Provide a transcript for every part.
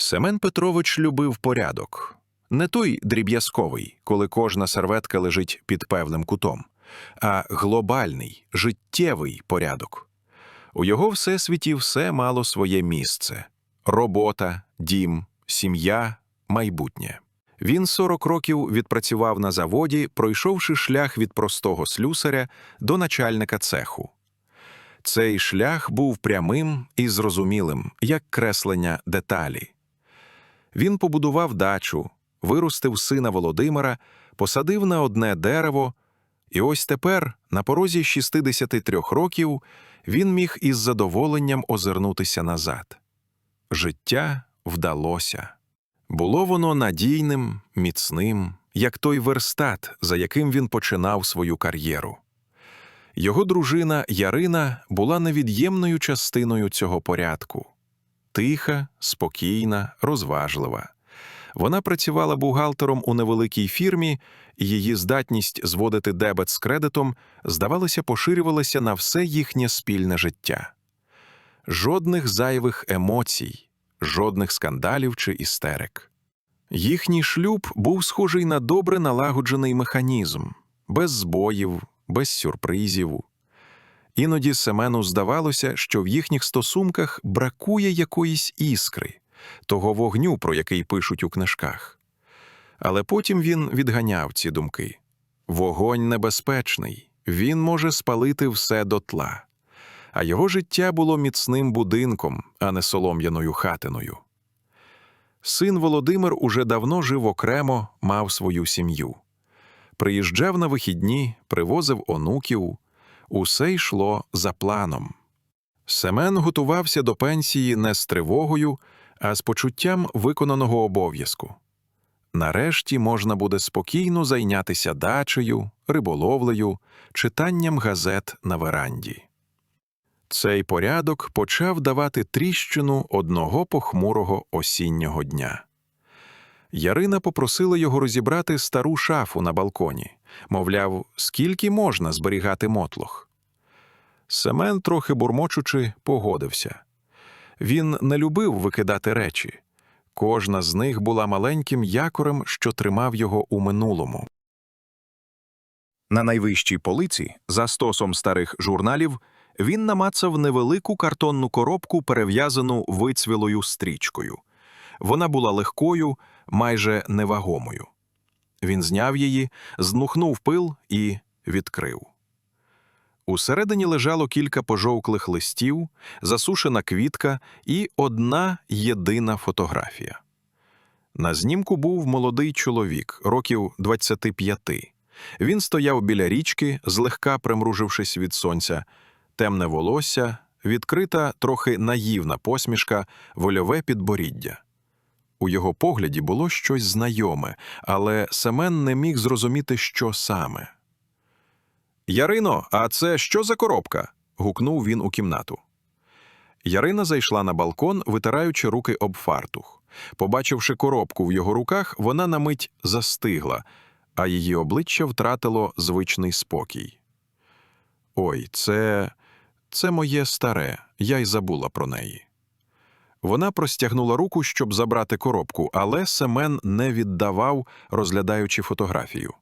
Семен Петрович любив порядок. Не той дріб'язковий, коли кожна серветка лежить під певним кутом, а глобальний, життєвий порядок. У його всесвіті все мало своє місце: робота, дім, сім'я, майбутнє. Він 40 років відпрацював на заводі, пройшовши шлях від простого слюсаря до начальника цеху. Цей шлях був прямим і зрозумілим, як креслення деталі. Він побудував дачу, виростив сина Володимира, посадив на одне дерево, і ось тепер, на порозі 63 років, він міг із задоволенням озирнутися назад. Життя вдалося. Було воно надійним, міцним, як той верстат, за яким він починав свою кар'єру. Його дружина Ярина була невід'ємною частиною цього порядку. Тиха, спокійна, розважлива. Вона працювала бухгалтером у невеликій фірмі, і її здатність зводити дебет з кредитом, здавалося, поширювалася на все їхнє спільне життя. Жодних зайвих емоцій, жодних скандалів чи істерик. Їхній шлюб був схожий на добре налагоджений механізм, без збоїв, без сюрпризів. Іноді Семену здавалося, що в їхніх стосунках бракує якоїсь іскри, того вогню, про який пишуть у книжках. Але потім він відганяв ці думки. Вогонь небезпечний, він може спалити все дотла. А його життя було міцним будинком, а не солом'яною хатиною. Син Володимир уже давно жив окремо, мав свою сім'ю. Приїжджав на вихідні, привозив онуків, усе йшло за планом. Семен готувався до пенсії не з тривогою, а з почуттям виконаного обов'язку. Нарешті можна буде спокійно зайнятися дачею, риболовлею, читанням газет на веранді. Цей порядок почав давати тріщину одного похмурого осіннього дня. Ярина попросила його розібрати стару шафу на балконі, мовляв, скільки можна зберігати мотлох. Семен, трохи бурмочучи, погодився. Він не любив викидати речі. Кожна з них була маленьким якорем, що тримав його у минулому. На найвищій полиці, за стосом старих журналів, він намацав невелику картонну коробку, перев'язану вицвілою стрічкою. Вона була легкою, майже невагомою. Він зняв її, здмухнув пил і відкрив. Усередині лежало кілька пожовклих листів, засушена квітка і одна єдина фотографія. На знімку був молодий чоловік, років 25. Він стояв біля річки, злегка примружившись від сонця, темне волосся, відкрита, трохи наївна посмішка, вольове підборіддя. У його погляді було щось знайоме, але Семен не міг зрозуміти, що саме. Ярино, а це що за коробка? гукнув він у кімнату. Ярина зайшла на балкон, витираючи руки об фартух. Побачивши коробку в його руках, вона на мить застигла, а її обличчя втратило звичний спокій. Ой, це. це моє старе, я й забула про неї. Вона простягнула руку, щоб забрати коробку, але Семен не віддавав, розглядаючи фотографію.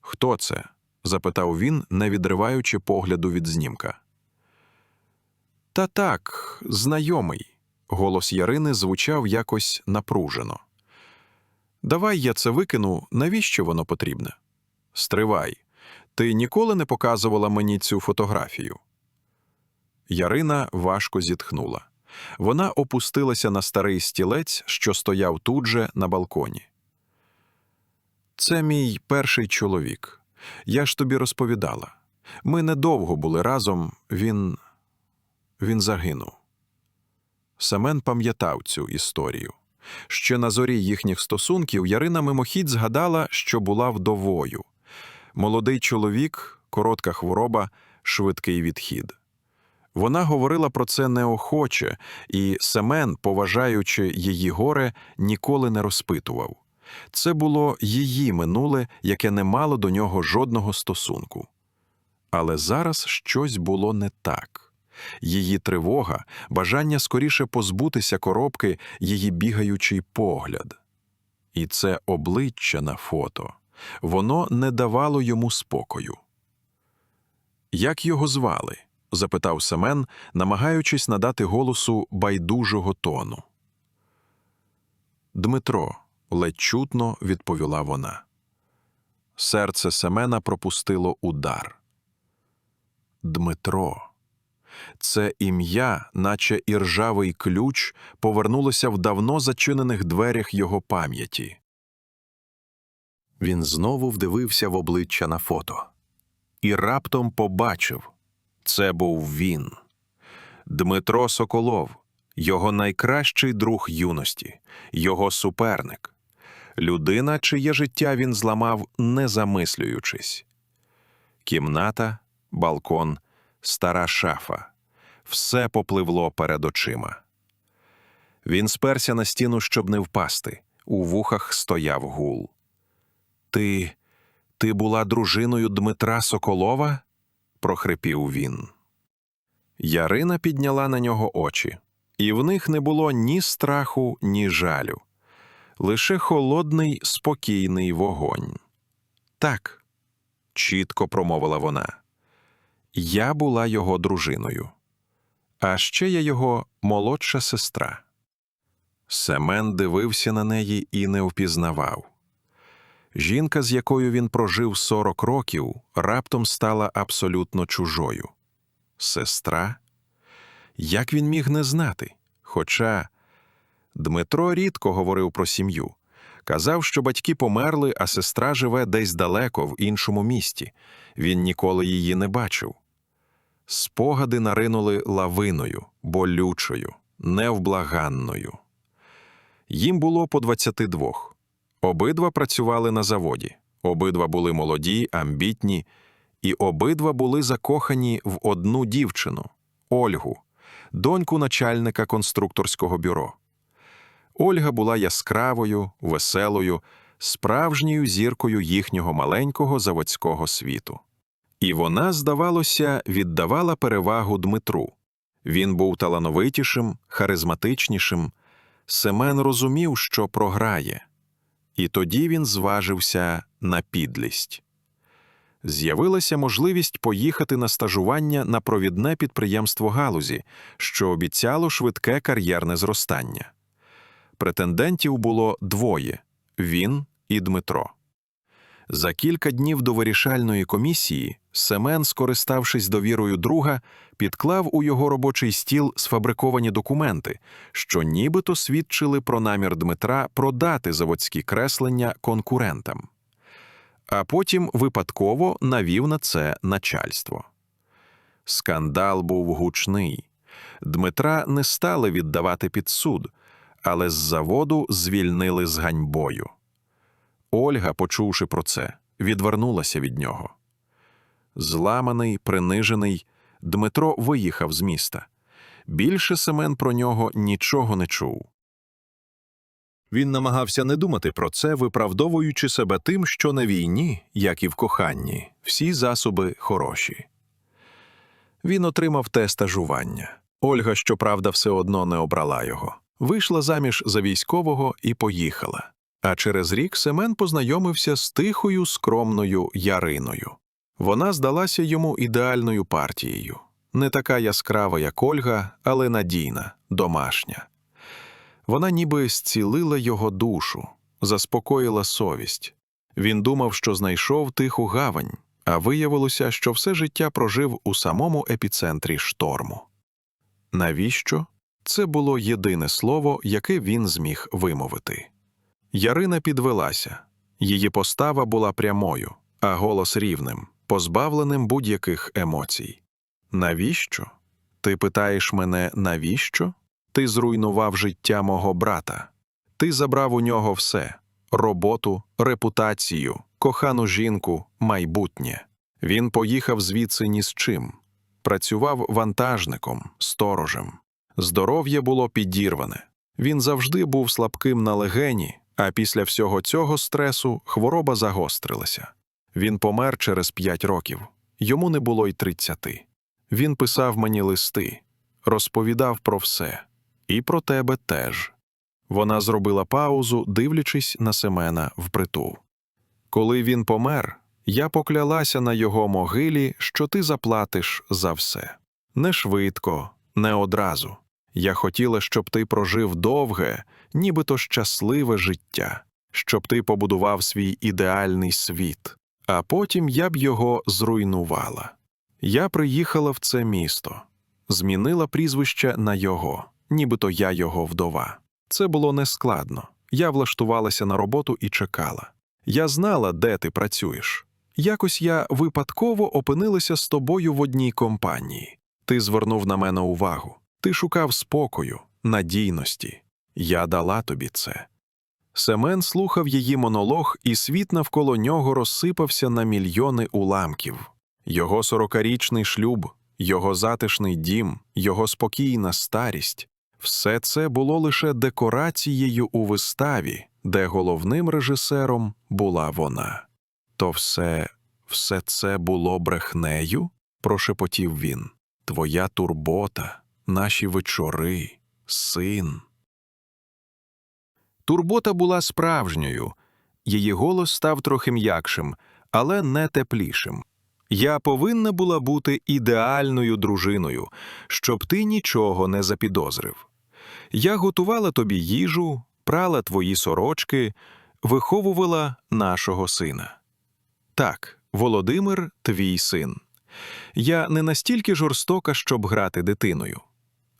Хто це? запитав він, не відриваючи погляду від знімка. Та так, знайомий. Голос Ярини звучав якось напружено. Давай я це викину, навіщо воно потрібне? Стривай. Ти ніколи не показувала мені цю фотографію. Ярина важко зітхнула. Вона опустилася на старий стілець, що стояв тут же на балконі. Це мій перший чоловік. Я ж тобі розповідала. Ми недовго були разом, він. він загинув. Семен пам'ятав цю історію. Ще на зорі їхніх стосунків Ярина мимохідь згадала, що була вдовою. Молодий чоловік, коротка хвороба, швидкий відхід. Вона говорила про це неохоче, і Семен, поважаючи її горе, ніколи не розпитував. Це було її минуле, яке не мало до нього жодного стосунку. Але зараз щось було не так. Її тривога, бажання скоріше позбутися коробки, її бігаючий погляд. І це обличчя на фото. Воно не давало йому спокою. Як його звали? Запитав Семен, намагаючись надати голосу байдужого тону. Дмитро, ледь чутно відповіла вона. Серце Семена пропустило удар. Дмитро. Це ім'я, наче іржавий ключ, повернулося в давно зачинених дверях його пам'яті. Він знову вдивився в обличчя на фото і раптом побачив це був він. Дмитро Соколов, його найкращий друг юності, його суперник, людина, чиє життя він зламав, не замислюючись. Кімната, балкон, стара шафа все попливло перед очима. Він сперся на стіну, щоб не впасти. У вухах стояв гул. Ти. ти була дружиною Дмитра Соколова? Прохрипів він. Ярина підняла на нього очі, і в них не було ні страху, ні жалю, лише холодний, спокійний вогонь. Так, чітко промовила вона. Я була його дружиною, а ще я його молодша сестра. Семен дивився на неї і не впізнавав. Жінка, з якою він прожив 40 років, раптом стала абсолютно чужою. Сестра? Як він міг не знати? Хоча Дмитро рідко говорив про сім'ю. Казав, що батьки померли, а сестра живе десь далеко, в іншому місті. Він ніколи її не бачив. Спогади наринули лавиною, болючою, невблаганною. Їм було по 22. Обидва працювали на заводі, обидва були молоді, амбітні, і обидва були закохані в одну дівчину Ольгу, доньку начальника конструкторського бюро. Ольга була яскравою, веселою, справжньою зіркою їхнього маленького заводського світу. І вона, здавалося, віддавала перевагу Дмитру. Він був талановитішим, харизматичнішим. Семен розумів, що програє. І тоді він зважився на підлість. З'явилася можливість поїхати на стажування на провідне підприємство галузі, що обіцяло швидке кар'єрне зростання. Претендентів було двоє він і Дмитро. За кілька днів до вирішальної комісії Семен, скориставшись довірою друга, підклав у його робочий стіл сфабриковані документи, що нібито свідчили про намір Дмитра продати заводські креслення конкурентам. А потім випадково навів на це начальство. Скандал був гучний. Дмитра не стали віддавати під суд, але з заводу звільнили з ганьбою. Ольга, почувши про це, відвернулася від нього. Зламаний, принижений, Дмитро виїхав з міста. Більше Семен про нього нічого не чув. Він намагався не думати про це, виправдовуючи себе тим, що на війні, як і в коханні, всі засоби хороші. Він отримав те стажування. Ольга, щоправда, все одно не обрала його. Вийшла заміж за військового і поїхала. А через рік Семен познайомився з тихою, скромною Яриною. Вона здалася йому ідеальною партією, не така яскрава, як Ольга, але надійна, домашня. Вона ніби зцілила його душу, заспокоїла совість. Він думав, що знайшов тиху гавань, а виявилося, що все життя прожив у самому епіцентрі шторму. Навіщо? Це було єдине слово, яке він зміг вимовити. Ярина підвелася. Її постава була прямою, а голос рівним, позбавленим будь-яких емоцій. Навіщо? Ти питаєш мене, навіщо? Ти зруйнував життя мого брата. Ти забрав у нього все роботу, репутацію, кохану жінку, майбутнє. Він поїхав звідси ні з чим. Працював вантажником, сторожем. Здоров'я було підірване. Він завжди був слабким на легені, а після всього цього стресу хвороба загострилася. Він помер через п'ять років. Йому не було й тридцяти. Він писав мені листи, розповідав про все, і про тебе теж. Вона зробила паузу, дивлячись на Семена впритул. Коли він помер, я поклялася на його могилі, що ти заплатиш за все. Не швидко, не одразу. Я хотіла, щоб ти прожив довге, нібито щасливе життя, щоб ти побудував свій ідеальний світ, а потім я б його зруйнувала. Я приїхала в це місто, змінила прізвище на його, нібито я його вдова. Це було нескладно. Я влаштувалася на роботу і чекала. Я знала, де ти працюєш. Якось я випадково опинилася з тобою в одній компанії. Ти звернув на мене увагу. Ти шукав спокою, надійності. Я дала тобі це. Семен слухав її монолог, і світ навколо нього розсипався на мільйони уламків. Його сорокарічний шлюб, його затишний дім, його спокійна старість все це було лише декорацією у виставі, де головним режисером була вона. То все, все це було брехнею? прошепотів він. Твоя турбота, наші вечори, син. Турбота була справжньою. Її голос став трохи м'якшим, але не теплішим. Я повинна була бути ідеальною дружиною, щоб ти нічого не запідозрив. Я готувала тобі їжу, прала твої сорочки, виховувала нашого сина. Так, Володимир, твій син. Я не настільки жорстока, щоб грати дитиною.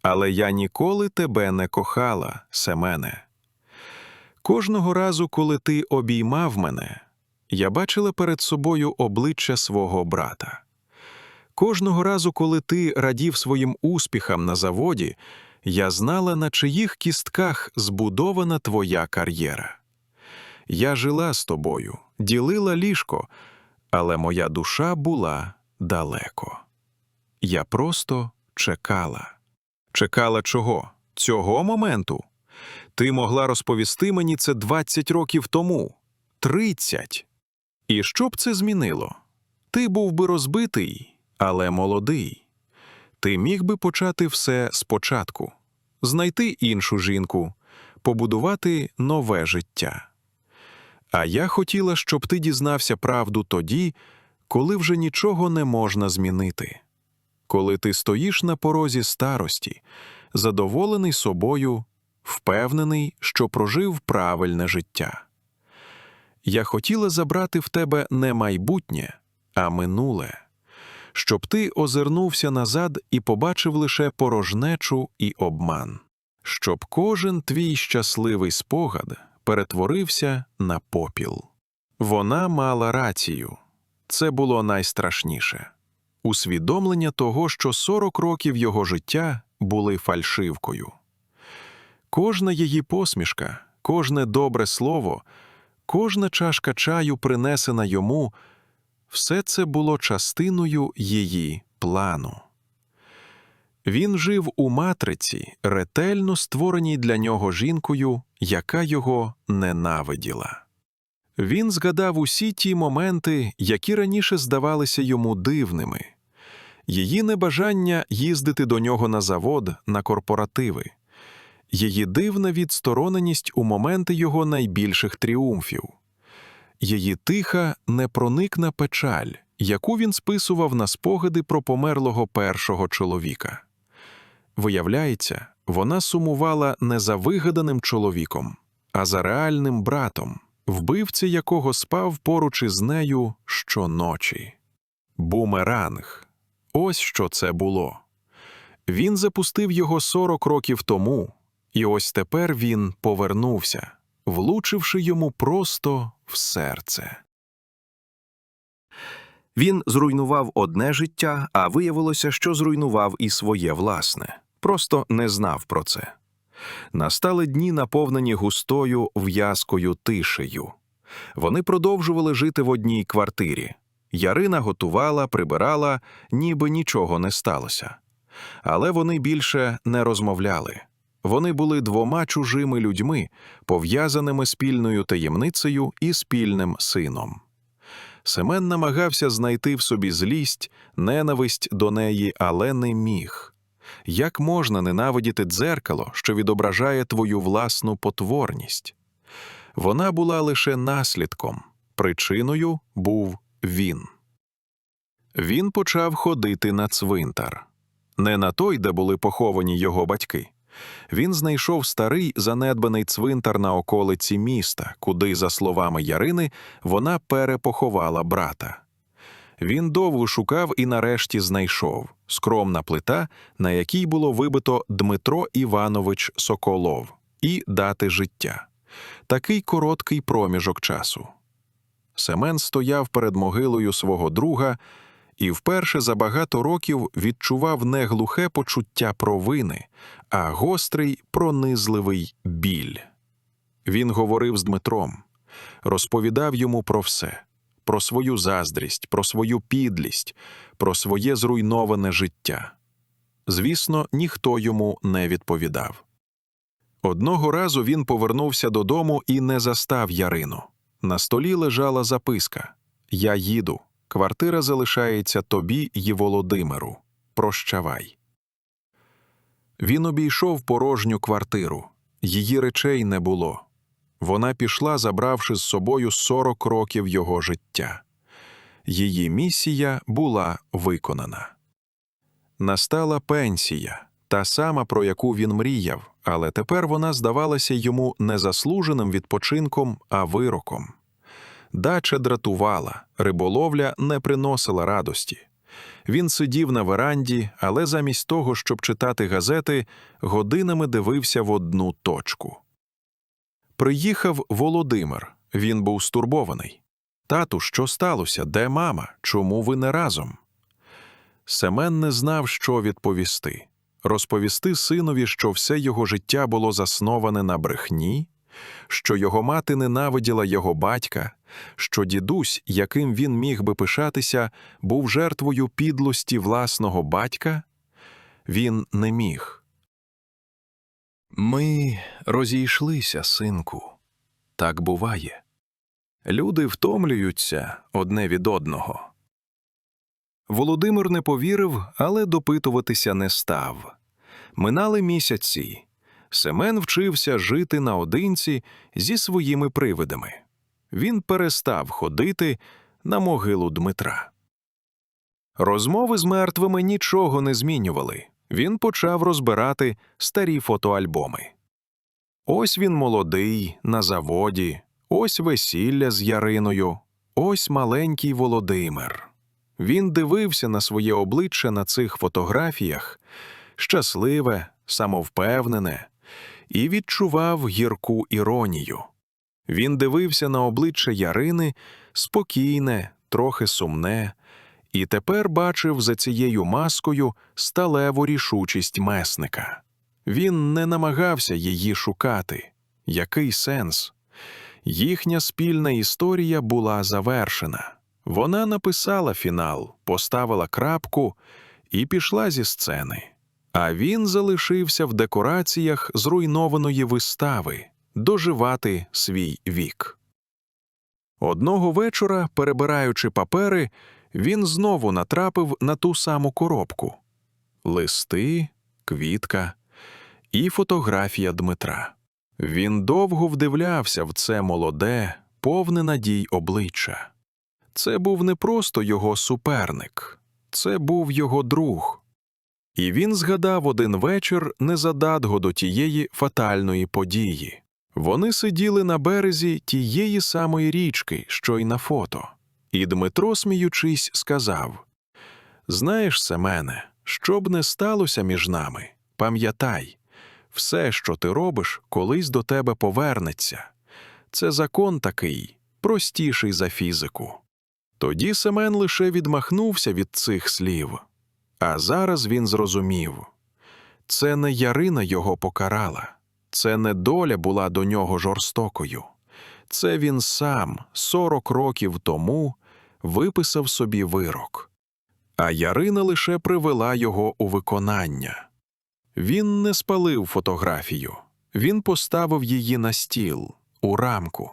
Але я ніколи тебе не кохала, Семене. Кожного разу, коли ти обіймав мене, я бачила перед собою обличчя свого брата. Кожного разу, коли ти радів своїм успіхам на заводі, я знала, на чиїх кістках збудована твоя кар'єра. Я жила з тобою, ділила ліжко, але моя душа була далеко. Я просто чекала. Чекала чого? Цього моменту? Ти могла розповісти мені це 20 років тому, 30. І що б це змінило? Ти був би розбитий, але молодий. Ти міг би почати все спочатку, знайти іншу жінку, побудувати нове життя. А я хотіла, щоб ти дізнався правду тоді, коли вже нічого не можна змінити, коли ти стоїш на порозі старості, задоволений собою, впевнений, що прожив правильне життя. Я хотіла забрати в тебе не майбутнє, а минуле, щоб ти озирнувся назад і побачив лише порожнечу і обман, щоб кожен твій щасливий спогад перетворився на попіл. Вона мала рацію. Це було найстрашніше усвідомлення того, що 40 років його життя були фальшивкою. Кожна її посмішка, кожне добре слово, кожна чашка чаю, принесена йому, все це було частиною її плану. Він жив у матриці, ретельно створеній для нього жінкою, яка його ненавиділа. Він згадав усі ті моменти, які раніше здавалися йому дивними, її небажання їздити до нього на завод, на корпоративи, її дивна відстороненість у моменти його найбільших тріумфів, її тиха, непроникна печаль, яку він списував на спогади про померлого першого чоловіка. Виявляється, вона сумувала не за вигаданим чоловіком, а за реальним братом, вбивця якого спав поруч із нею щоночі. Бумеранг. Ось що це було. Він запустив його 40 років тому, і ось тепер він повернувся, влучивши йому просто в серце. Він зруйнував одне життя, а виявилося, що зруйнував і своє власне. Просто не знав про це. Настали дні, наповнені густою в'язкою тишею. Вони продовжували жити в одній квартирі. Ярина готувала, прибирала, ніби нічого не сталося. Але вони більше не розмовляли. Вони були двома чужими людьми, пов'язаними спільною таємницею і спільним сином. Семен намагався знайти в собі злість, ненависть до неї, але не міг. Як можна ненавидіти дзеркало, що відображає твою власну потворність? Вона була лише наслідком, причиною був він. Він почав ходити на цвинтар. Не на той, де були поховані його батьки. Він знайшов старий занедбаний цвинтар на околиці міста, куди, за словами Ярини, вона перепоховала брата. Він довго шукав і нарешті знайшов скромна плита, на якій було вибито Дмитро Іванович Соколов і дати життя. Такий короткий проміжок часу. Семен стояв перед могилою свого друга і вперше за багато років відчував не глухе почуття провини, а гострий пронизливий біль. Він говорив з Дмитром, розповідав йому про все про свою заздрість, про свою підлість, про своє зруйноване життя. Звісно, ніхто йому не відповідав. Одного разу він повернувся додому і не застав Ярину. На столі лежала записка Я їду. Квартира залишається тобі й Володимиру. Прощавай. Він обійшов порожню квартиру. Її речей не було. Вона пішла, забравши з собою 40 років його життя. Її місія була виконана. Настала пенсія, та сама, про яку він мріяв, але тепер вона здавалася йому не заслуженим відпочинком, а вироком. Дача дратувала, риболовля не приносила радості. Він сидів на веранді, але замість того, щоб читати газети, годинами дивився в одну точку. Приїхав Володимир. Він був стурбований. Тату, що сталося? Де мама? Чому ви не разом? Семен не знав, що відповісти. Розповісти синові, що все його життя було засноване на брехні, що його мати ненавиділа його батька, що дідусь, яким він міг би пишатися, був жертвою підлості власного батька, він не міг. Ми розійшлися, синку. Так буває. Люди втомлюються одне від одного. Володимир не повірив, але допитуватися не став. Минали місяці. Семен вчився жити наодинці зі своїми привидами. Він перестав ходити на могилу Дмитра. Розмови з мертвими нічого не змінювали. Він почав розбирати старі фотоальбоми. Ось він молодий, на заводі, ось весілля з Яриною, ось маленький Володимир. Він дивився на своє обличчя на цих фотографіях, щасливе, самовпевнене, і відчував гірку іронію. Він дивився на обличчя Ярини спокійне, трохи сумне, і тепер бачив за цією маскою сталеву рішучість месника. Він не намагався її шукати. Який сенс? Їхня спільна історія була завершена. Вона написала фінал, поставила крапку і пішла зі сцени. А він залишився в декораціях зруйнованої вистави доживати свій вік. Одного вечора, перебираючи папери, він знову натрапив на ту саму коробку листи, квітка і фотографія Дмитра. Він довго вдивлявся в це молоде, повне надій обличчя. Це був не просто його суперник, це був його друг. І він згадав один вечір незададго до тієї фатальної події. Вони сиділи на березі тієї самої річки, що й на фото. І Дмитро, сміючись, сказав: Знаєш, Семене, що б не сталося між нами, пам'ятай, все, що ти робиш, колись до тебе повернеться. Це закон такий, простіший за фізику. Тоді Семен лише відмахнувся від цих слів, а зараз він зрозумів. Це не Ярина його покарала, це не доля була до нього жорстокою. Це він сам сорок років тому виписав собі вирок, а Ярина лише привела його у виконання. Він не спалив фотографію, він поставив її на стіл, у рамку,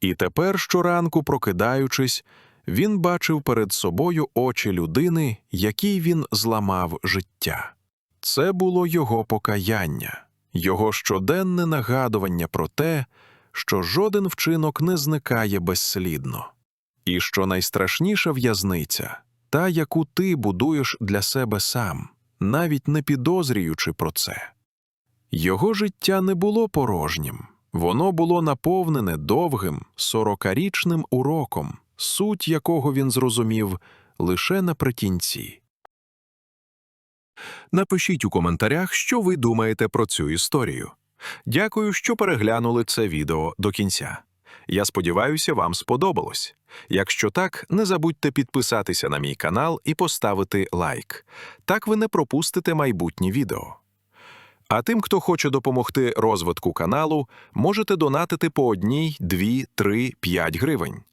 і тепер щоранку, прокидаючись, Він бачив перед собою очі людини, якій він зламав життя. Це було його покаяння, його щоденне нагадування про те, що жоден вчинок не зникає безслідно. І що найстрашніша в'язниця та, яку ти будуєш для себе сам, навіть не підозрюючи про це. Його життя не було порожнім, воно було наповнене довгим, сорокарічним уроком, суть якого він зрозумів лише наприкінці. Напишіть у коментарях, що ви думаєте про цю історію. Дякую, що переглянули це відео до кінця. Я сподіваюся, вам сподобалось. Якщо так, не забудьте підписатися на мій канал і поставити лайк. Так ви не пропустите майбутні відео. А тим, хто хоче допомогти розвитку каналу, можете донатити по одній, дві, три, п'ять гривень.